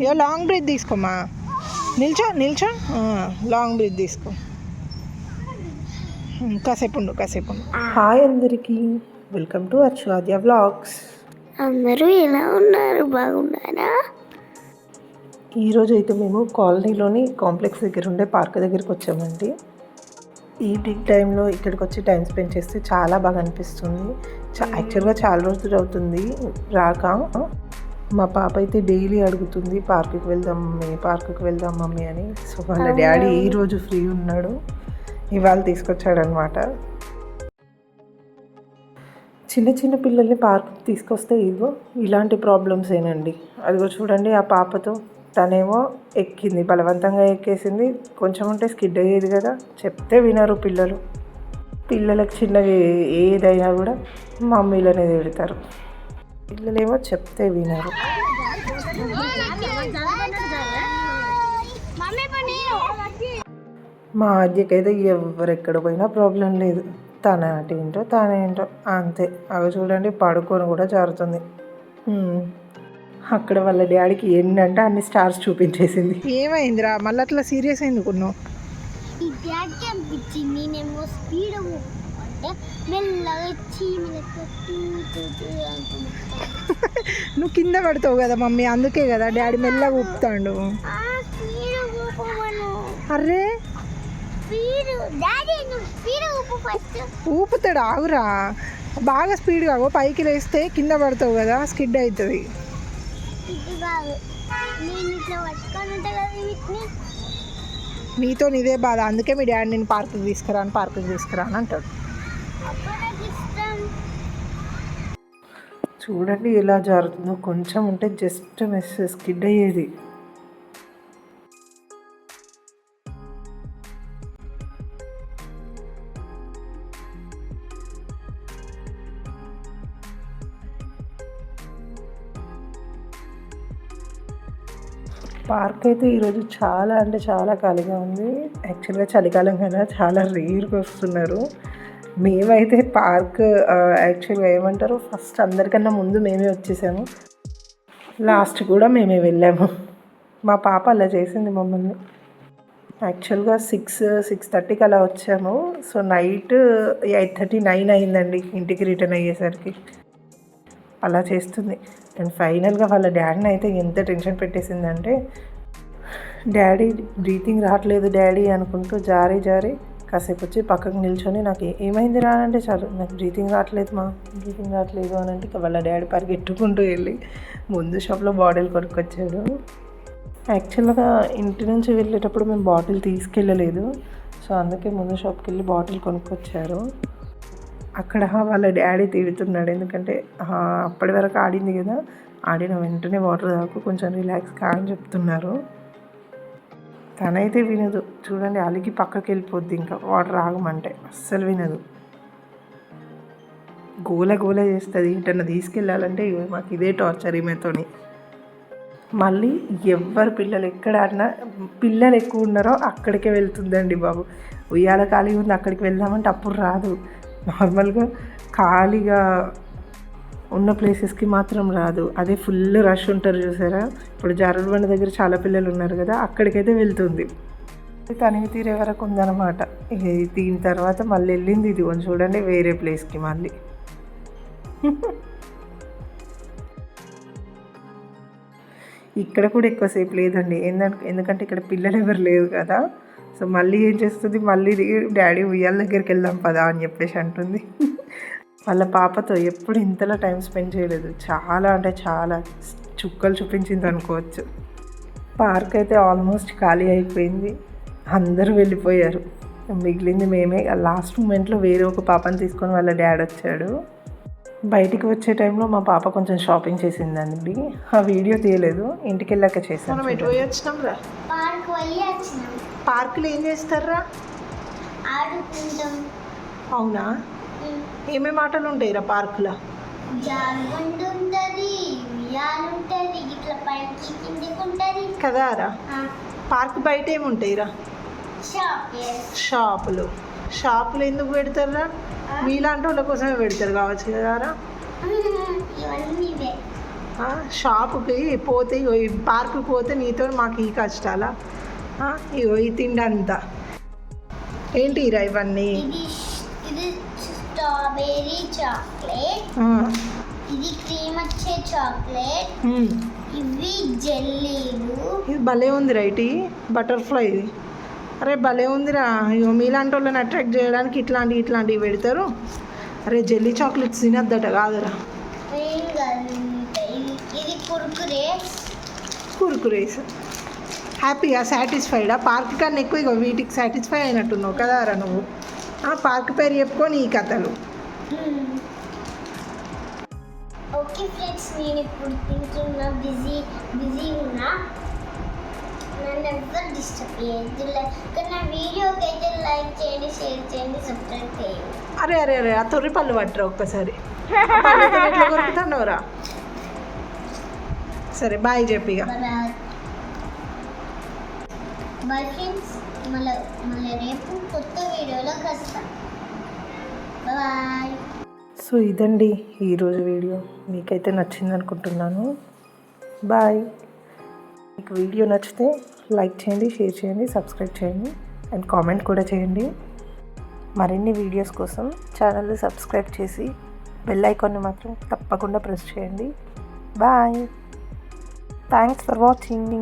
ఇగో long breath తీసుకోమా నిల్చో నిల్చో. లాంగ్ బ్రీత్ తీసుకో. కాసేపు ఉండు కాసేపు ఉండు. హాయ్ అందరికీ. వెల్కమ్ టు అర్షాద్య వ్లాగ్స్ అందరూ ఎలా ఉన్నారు? బాగున్నారా? ఈరోజు అయితే మేము కాలనీలోని కాంప్లెక్స్ దగ్గర ఉండే పార్క్ దగ్గరికి వచ్చామండి. ఈవినింగ్ టైంలో ఇక్కడికి వచ్చి టైం స్పెండ్ చేస్తే చాలా బాగా అనిపిస్తుంది. చా యాక్చువల్గా చాలా రోజులు అవుతుంది రాక. మా పాప అయితే డైలీ అడుగుతుంది పార్కుకి వెళ్దాం మమ్మీ పార్కుకి వెళ్దాం మమ్మీ అని. సో వాళ్ళ డాడీ ఈ రోజు ఫ్రీ ఉన్నాడు. ఇవాళ తీసుకొచ్చాడనమాట చిన్న చిన్న పిల్లల్ని పార్క్ తీసుకొస్తే ఇగో ఇలాంటి ప్రాబ్లమ్స్ ఏనండి. అదిగో చూడండి ఆ పాపతో తనేమో ఎక్కింది బలవంతంగా ఎక్కేసింది. కొంచెం ఉంటే స్కిడ్ అయ్యేది కదా చెప్తే వినరు పిల్లలు. పిల్లలకు చిన్నవి ఏదైనా కూడా మమ్మీలనే తిడతారు. పిల్లలేమో చెప్తే వినరు. మా ఆద్యకైతే ఎవరెక్కడ పోయినా ప్రాబ్లం లేదు. తన ఏంటో తానేంటో అంతే. అవి చూడండి పడుకొని కూడా జారుతుంది. హ్మ్. అక్కడ వాళ్ళ డాడీకి ఎన్నంటే అన్ని స్టార్స్ చూపించేసింది. ఏమైందిరా? మళ్ళీ అట్లా సీరియస్ ఎందుకున్నావు? ఈ అంటే మెల్లగా నువ్వు కింద పడతావు కదా మమ్మీ అందుకే కదా డాడీ మెల్లగా ఊపుతాడు అర్రే ఫస్ట్ ఊపుతాడు ఆగురా బాగా స్పీడ్గా ఆగు పైకి లేస్తే కింద పడతావు కదా స్కిడ్ అవుతుంది నీతో ఇదే బాధ అందుకే మీ డాడీ నేను పార్కుకి తీసుకురాను పార్కుకి తీసుకురాను అంటాడు చూడండి ఎలా జారుతుందో. కొంచెం ఉంటే జస్ట్ మిస్ స్కిడ్ అయ్యేది. పార్క్ అయితే ఈరోజు చాలా అంటే చాలా ఖాళీగా ఉంది. యాక్చువల్గా చలికాలం కదా చాలా రేర్గా వస్తున్నారు. మేమైతే పార్క్ యాక్చువల్గా ఏమంటారు? ఫస్ట్ అందరికన్నా ముందు మేమే వచ్చేసాము. లాస్ట్ కూడా మేమే వెళ్ళాము. మా పాప అలా చేసింది మమ్మల్ని. యాక్చువల్గా సిక్స్ సిక్స్ థర్టీకి అలా వచ్చాము. So night eight thirty nine అయిందండి ఇంటికి రిటర్న్ అయ్యేసరికి. అలా చేస్తుంది. అండ్ ఫైనల్గా వాళ్ళ డాడీని అయితే ఎంత టెన్షన్ పెట్టేసిందంటే డాడీ బ్రీతింగ్ రావట్లేదు డాడీ అనుకుంటూ జారీ జారీ కాసేపు వచ్చి పక్కకు నిల్చొని నాకు ఏమైంది రానంటే చాలు. నాకు బ్రీతింగ్ రావట్లేదు మా. బ్రీతింగ్ రావట్లేదు అని అంటే ఇక వాళ్ళ డాడీ పరిగెట్టుకుంటూ వెళ్ళి ముందు షాప్లో బాటిల్ కొనుక్కొచ్చాడు. యాక్చువల్గా ఇంటి నుంచి వెళ్ళేటప్పుడు మేము బాటిల్ తీసుకెళ్ళలేదు. సో అందుకే ముందు షాప్కి వెళ్ళి బాటిల్ కొనుక్కొచ్చారు. అక్కడ వాళ్ళ డాడీ తిడుతున్నాడు. ఎందుకంటే అప్పటి వరకు ఆడింది కదా. ఆడిన వెంటనే వాటర్ తాకు కొంచెం రిలాక్స్ కా అని చెప్తున్నారు. తనైతే వినదు. చూడండి అలిగి పక్కకి వెళ్ళిపోద్ది ఇంకా. వాటర్ ఆగమంటే. అస్సలు వినదు. గోల గోల చేస్తుంది. ఇంటన్నా తీసుకెళ్ళాలంటే మాకు ఇదే టార్చర్ ఈమెతోని. మళ్ళీ ఎవరు పిల్లలు ఎక్కడ ఆడినా పిల్లలు ఎక్కువ ఉన్నారో అక్కడికే వెళ్తుందండి బాబు. ఉయ్యాల ఖాళీగా ఉంది అక్కడికి వెళ్దామంటే అప్పుడు రాదు. నార్మల్గా ఖాళీగా ఉన్న ప్లేసెస్కి మాత్రం రాదు. అదే ఫుల్ రష్ ఉంటారు చూసారా? ఇప్పుడు జారుడు బండి దగ్గర చాలా పిల్లలు ఉన్నారు కదా అక్కడికైతే వెళ్తుంది. తనివి తీరే వరకు ఉందన్నమాట. దీని తర్వాత మళ్ళీ వెళ్ళింది ఇది కొంచెం చూడండి వేరే ప్లేస్కి మళ్ళీ. ఇక్కడ కూడా ఎక్కువసేపు లేదండి. ఏందంటే ఎందుకంటే ఇక్కడ పిల్లలు ఎవరు లేరు కదా. సో మళ్ళీ ఏం చేస్తుంది? మళ్ళీ డాడీ ఉయ్యాల దగ్గరికి వెళ్దాం పదా అని చెప్పేసి అంటుంది. వాళ్ళ పాపతో ఎప్పుడు ఇంతలా టైం స్పెండ్ చేయలేదు. చాలా అంటే చాలా. చుక్కలు చూపించింది అనుకోవచ్చు. పార్క్ అయితే ఆల్మోస్ట్ ఖాళీ అయిపోయింది. అందరూ వెళ్ళిపోయారు. మిగిలింది మేమే. లాస్ట్ మూమెంట్లో వేరే ఒక పాపని తీసుకొని వాళ్ళ డాడీ వచ్చాడు. బయటికి వచ్చే టైంలో మా పాప కొంచెం షాపింగ్ చేసిందండి. ఆ వీడియో తీయలేదు. ఇంటికి వెళ్ళాక చేసాను మనం ఎటు పోయి వచ్చినాం రా? పార్క్ పోయి వచ్చినాం. పార్కులో ఏం చేస్తారా? ఆడుకుంటాం. అవునా? ఏమేమి ఆటలు ఉంటాయి రా పార్కులో? జారుబండి ఉంటుంది ఉయ్యాలు ఉంటుంది ఇట్లా పైకి కిందికి ఉంటుంది కదా రా. పార్క్ బయట ఏముంటాయి రా? షాప్ షాపులు. షాపులు ఎందుకు పెడతారా మీలాంటి వాళ్ళ కోసమే పెడతారు కావచ్చు కదా రా. షాపుకి పోతే పార్కుకి పోతే నీతో మాకు ఈ కష్టాలా. ఇగో ఈ తిండి అంతా ఏంటి ఇరా ఇవన్నీ? Strawberry chocolate. ఇది క్రీమ్ వచ్చే చాక్లెట్. ఇవి జెల్లీలు. ఇది భలే ఉంది రైట్ బటర్ఫ్లై ఇది. అరే భలే ఉందిరా. ఇగో మీలాంటి వాళ్ళని అట్రాక్ట్ చేయడానికి ఇట్లాంటివి ఇట్లాంటివి పెడతారు. అరే జెల్లీ చాక్లెట్స్ తినద్దట కాదురా. ఇది ఇది కుర్కురే కురుకురేస్ హ్యాపీగా సాటిస్ఫైడా? పార్క్ కన్నా ఎక్కువ ఇగో వీటికి సాటిస్ఫై అయినట్టున్నావు కదా రా నువ్వు. ఆ పార్క్ పేరు చెప్పుకొని ఈ కథలు. ఓకే ఫ్రెండ్స్ నేను ఇప్పుడు తింటున్నా బిజీ బిజీ ఉన్నా? నన్ను ఎవ్వరు డిస్టర్బ్ చేయొద్దు కానీ నా వీడియోకి అయితే లైక్ చేయండి షేర్ చేయండి సబ్స్క్రైబ్ చేయండి. అరే అరే అరే ఆ తొర్రి పళ్ళు పట్టరా ఒక్కసారి. ఎట్లా కొరుకుతాండవరా సరే బాయ్ చెప్పిగా బాయ్ ఫ్రెండ్స్ మళ్ళీ మళ్ళీ రేపు కొత్త వీడియోలో కలుస్తాం బాయ్. సో ఇదండి ఈరోజు వీడియో. మీకైతే నచ్చింది అనుకుంటున్నాను. బాయ్. మీకు వీడియో నచ్చితే లైక్ చేయండి షేర్ చేయండి సబ్స్క్రైబ్ చేయండి అండ్ కామెంట్ కూడా చేయండి. మరిన్ని వీడియోస్ కోసం ఛానల్ని సబ్స్క్రైబ్ చేసి బెల్ ఐకాన్ని మాత్రం తప్పకుండా ప్రెస్ చేయండి. బాయ్. Thanks for watching.